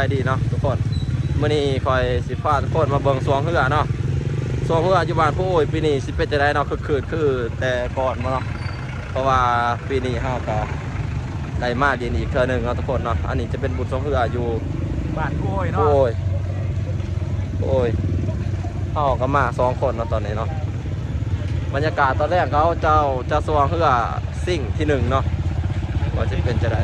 บายดีเนาะทุกคนมื่อนี้คอยสิพาทุกคนมาเบิ่งสวงเหือเนาะสวงเหืออยู่บ้านผู้โอ้ยปีนี้สิเป็นจะได้เนาะคือคืนคือแต่ก่อนมาเนาะเพราะว่าปีนี้เฮาก็ได้มาเดียนอีกเทื่อหนึงเนาะทุกคนเนาะอันนี้จะเป็นบุญสวงเหืออยู่บ้านโอ้ยผู้เนาะโอ้ยผู้โอ้ยเฮาก็มาสองคนเนาะตอนนี้เนาะบรรยากาศตอนแรกเขาเจ้าจะสวงเหือสิ่งที่หนึ่งเนาะว่าจะเป็นจะได้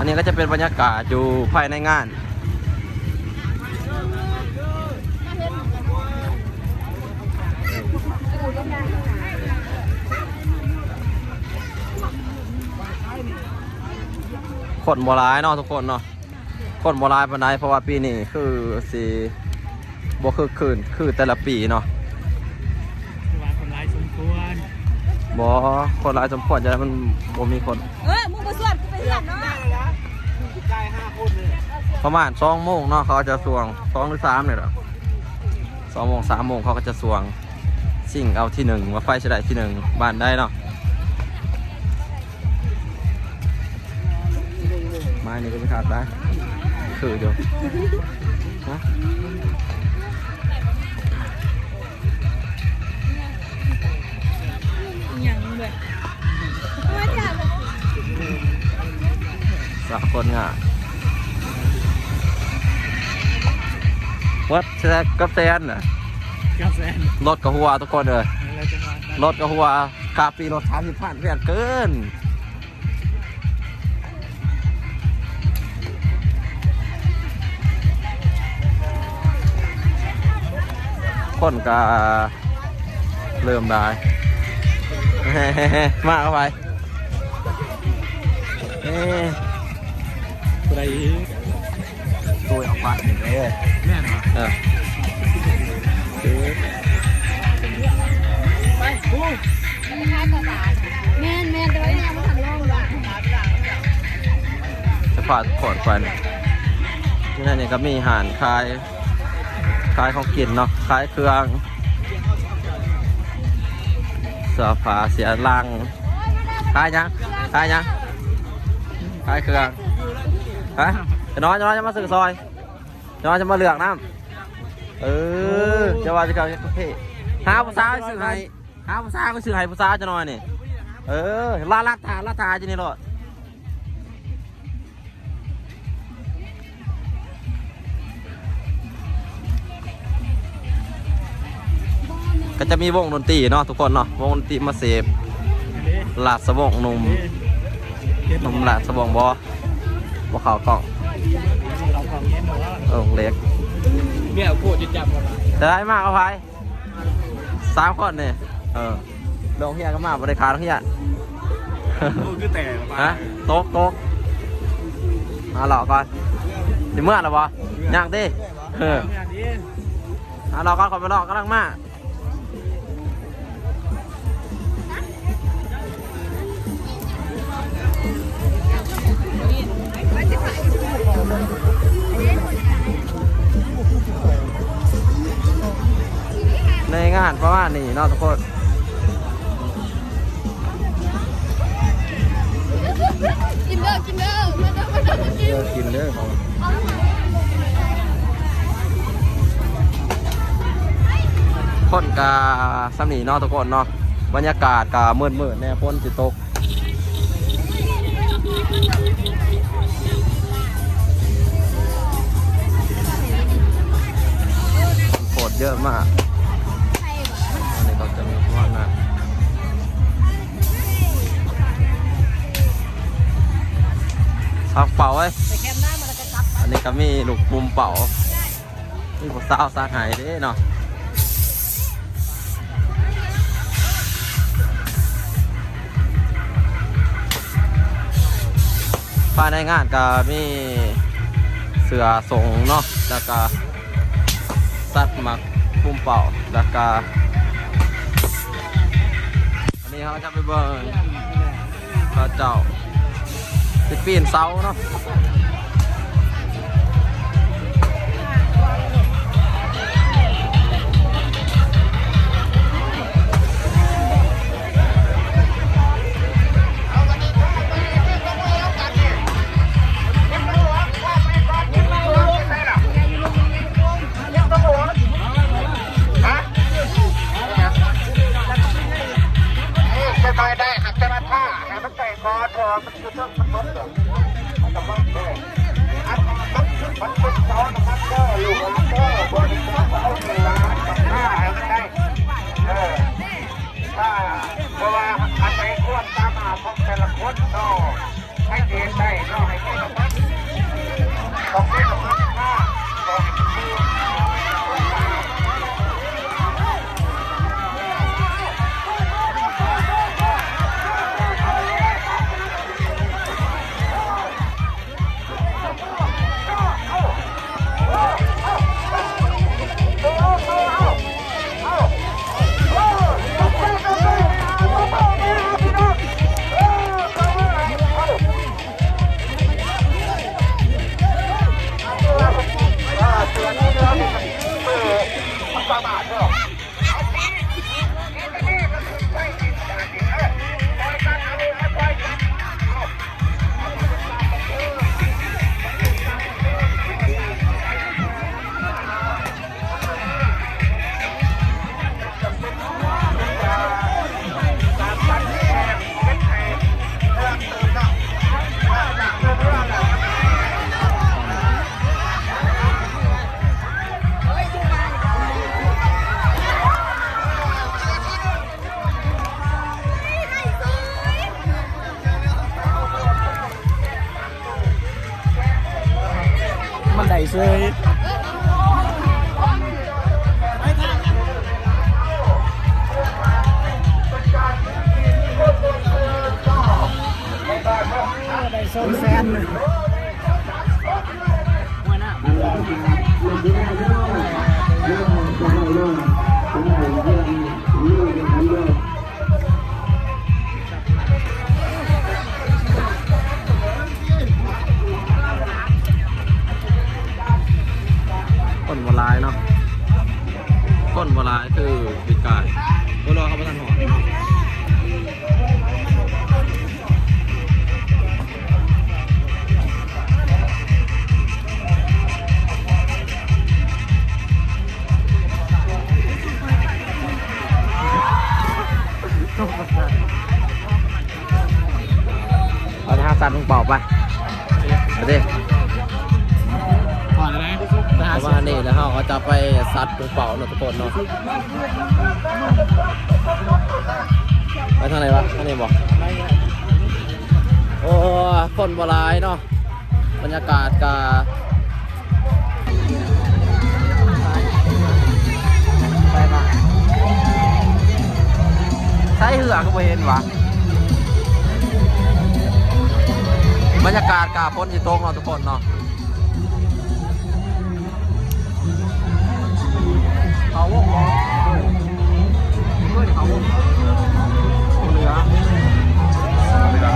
อันนี้ก็จะเป็นบรรยากาศอยู่ภายในงานคนโบราณเนาะทุกคนเนาะคนโบราณปานใดเพราะว่าปีนี้คือสีบวคือคืนคือแต่ละปีเนาะว่าคนร้ายสมควรบอคนร้ายสมควรจะได้มันบ่มีคน เออ ประมาณสองโมงเนาะเขาจะสวงสองหรือสามเนี่ยหรอสองโมงสามโมงเขาก็จะสวง สิ่งเอาที่หนึ่งว่าไฟจะได้ที่หนึ่งบ้านได้เนาะไม้นี่ก็ไม่ขาดได้คืออยู่ฮะอย่างแบบว่าจับสามคนง่ะ วัดแซกกับแซนน่ะกาแฟนรถกับหัวทุกคนเลยเราจะมารถกับหัวคาปีรถสามสิบพันเพียนเกินคนก็เริ่มได้ มาเข้าไปเอ้ยอะไร ตัวออกมาเห็นเลยแม่นเหรอเออไปกูแม่นแม่นร้อยเนี่ยมันล่องว่ะจะพาทุกคนไปที่นั่นนี่ก็มีอาหารขายขายของกินเนาะขายเครื่องเสื้อผ้าเสียลังขายยังขายยังขายเครื่องฮะจะนอยจะนอยจะมาสื่อซอย จะน้อยจะมาเลือกน้ำเออจะว่าจะเขาเท่หาภาษาวให้สื่อให้หาภาษาวให้สื่อให้ภาษาวจะน้อยนี่เออลาลาทาลาทาจะนี่รถก็จะมีวงดนตรีเนาะทุกคนเนาะวงดนตรีมาเสพลาดสะบงหนุ่มหนุ่มลาดสะบงบอบอข่าวกล้อง เราของเย็นหรอว่าเออเล็กเบี้ยโคตรจะจับกันจะได้มากเอาไปสามคนเนี่ยเออลงเฮียก็มาบริการเฮียกูคือแต่ฮะโต๊ะโต๊ะมาหลอกก่อนสิเมื่อหรอวะย่างดิเอออย่างนี้มาหลอกก่อนขอไปหลอกกำลังมา ในงานประมาณนี้เนาะทุกคนกินเด้อกินเด้อมาเด้อมาเด้อมากินเออกินเด้อของคนกาสำนีเนาะทุกคนเนาะบรรยากาศกามืดมืดๆแน่พ้นจิตกโคตร เยอะมากอันนี้ก็จะมีว่านะซักเป่าไว้ยไปแคมหน้ามันแล้วก็จับอันนี้ก็มีลูกปุ่มเป่านี่ผมสาวสาหายเด้เนาะภายในงานก็มีเสือสงเนาะแล้วก็สัตว์หมัก ปุ่มเป่าแล้วก็อันนี้เขาจะไปเบิร์นพระเจ้าสิปีนเสาเนาะ sông sen ก็ไม่เห็นวะบรรยากาศกาพ้นสิโต๊ะเราทุกคนเนาะเขาวงล้อเพื่อนเขาวงหลืเหลือ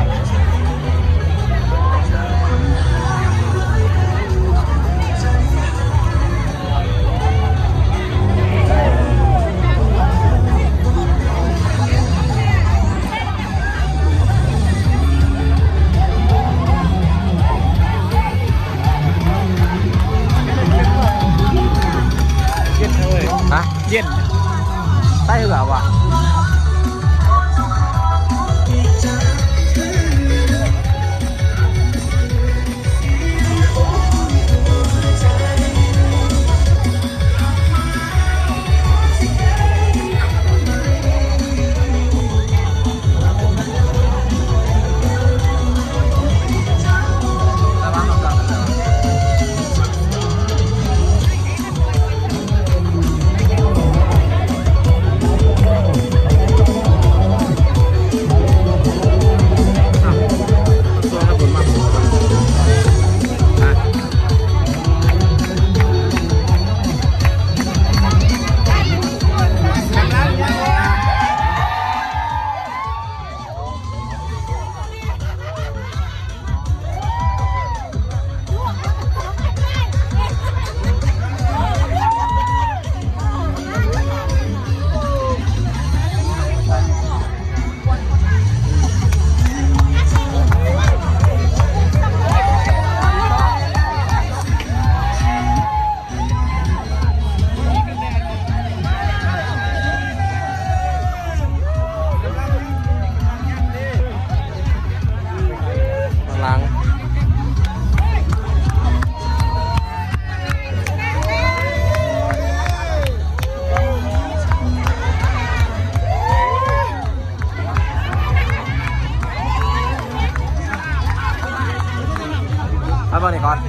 อน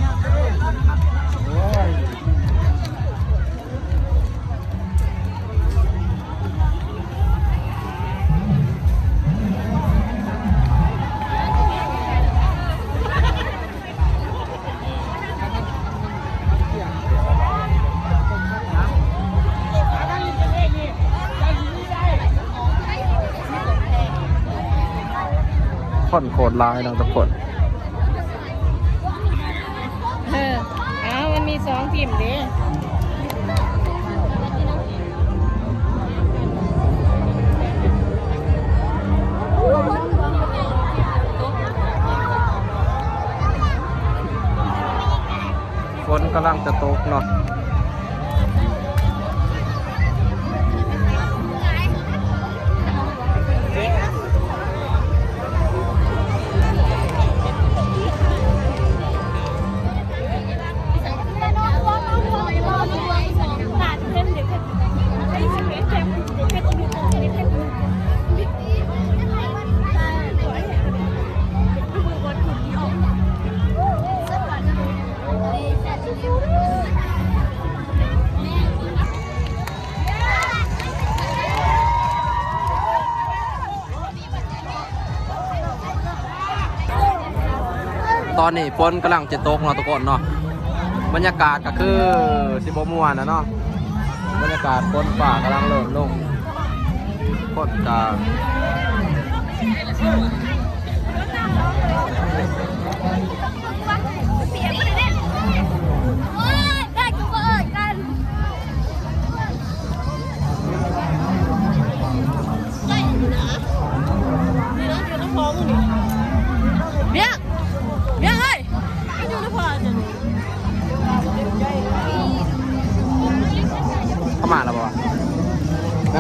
ผ่อนโคตรลายนะทุกคน มันมีสองทีมเด้ฝนกำลังจะตกเนาะ อนนี้ฝนกำลังจะตกเนาะทุกคนเนาะบรรยากาศก็คือสิบมวนนะเนาะบรรยากาศฝนฝ่ากำลังเริ่มลงฝนกลาง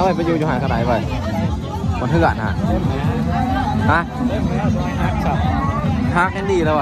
แม่ไปอยู่อยู่หายกระไดไปคนเถื่อนฮะฮะฮักแอนดี้แล้วไป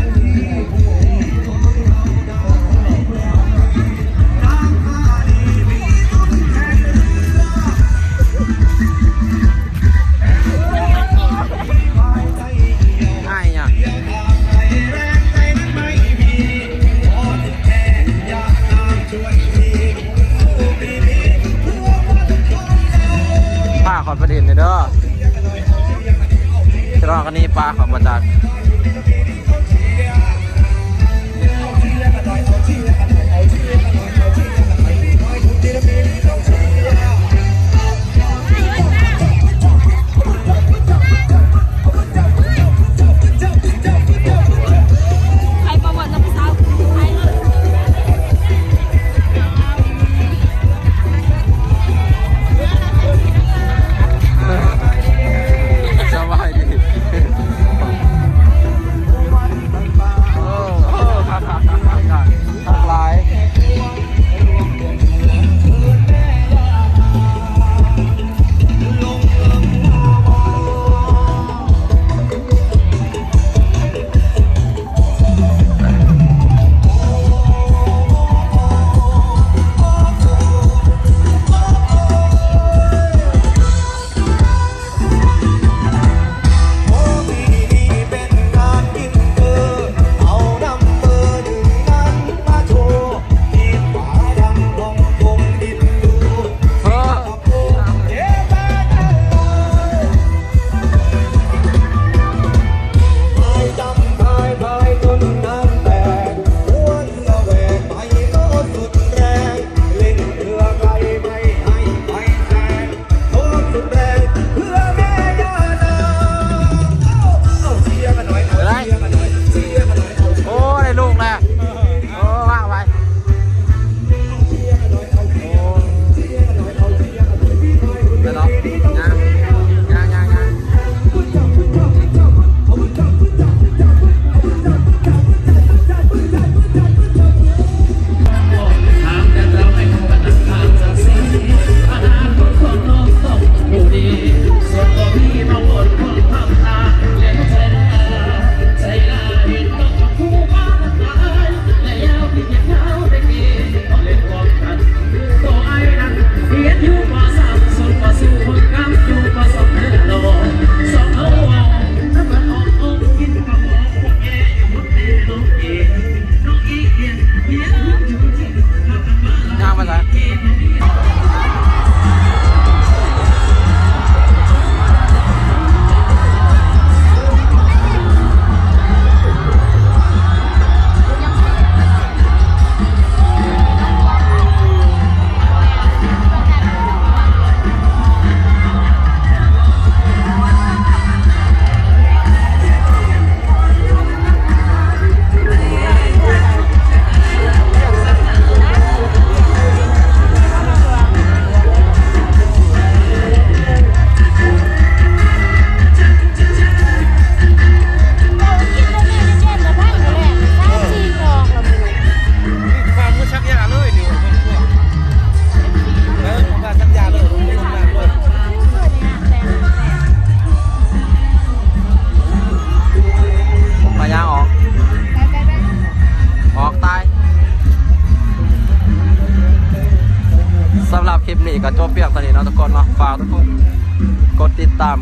ป้าขอประเด็นเลยเด้อจะรอกันนี้ปลาของประจักษ์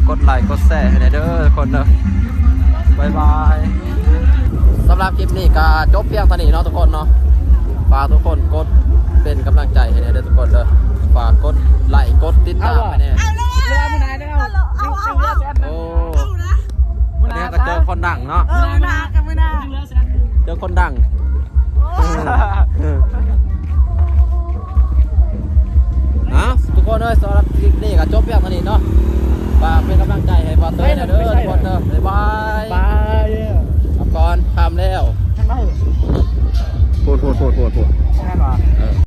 กดไลค์กดแชร์ให้หน่อยเด้อทุกคนเด้อบายบายสำหรับคลิปนี้ก็จบเพียงเท่านี้เนาะทุกคนเนาะฝากทุกคนกดเป็นกำลังใจให้หน่อยเด้อทุกคนเด้อฝากกดไลค์กดติดตามให้แน่เอาเลยเรือมันไหนได้เอาเอาเอาเอาโอ้วันนี้ก็เจอคนดังเนาะเออมือนากับมือนาเจอคนดังเอาทุกคนเอ้ยสำหรับคลิปนี้ก็จบเพียงเท่านี้เนาะ ว่าเป็นกำลังใจให้บอลเตอร์เด้อบอลเตอร์บ๊ายบายบายทำก่อนทำแล้วทำได้ปวดโวดปวดปวใช่ป่ะ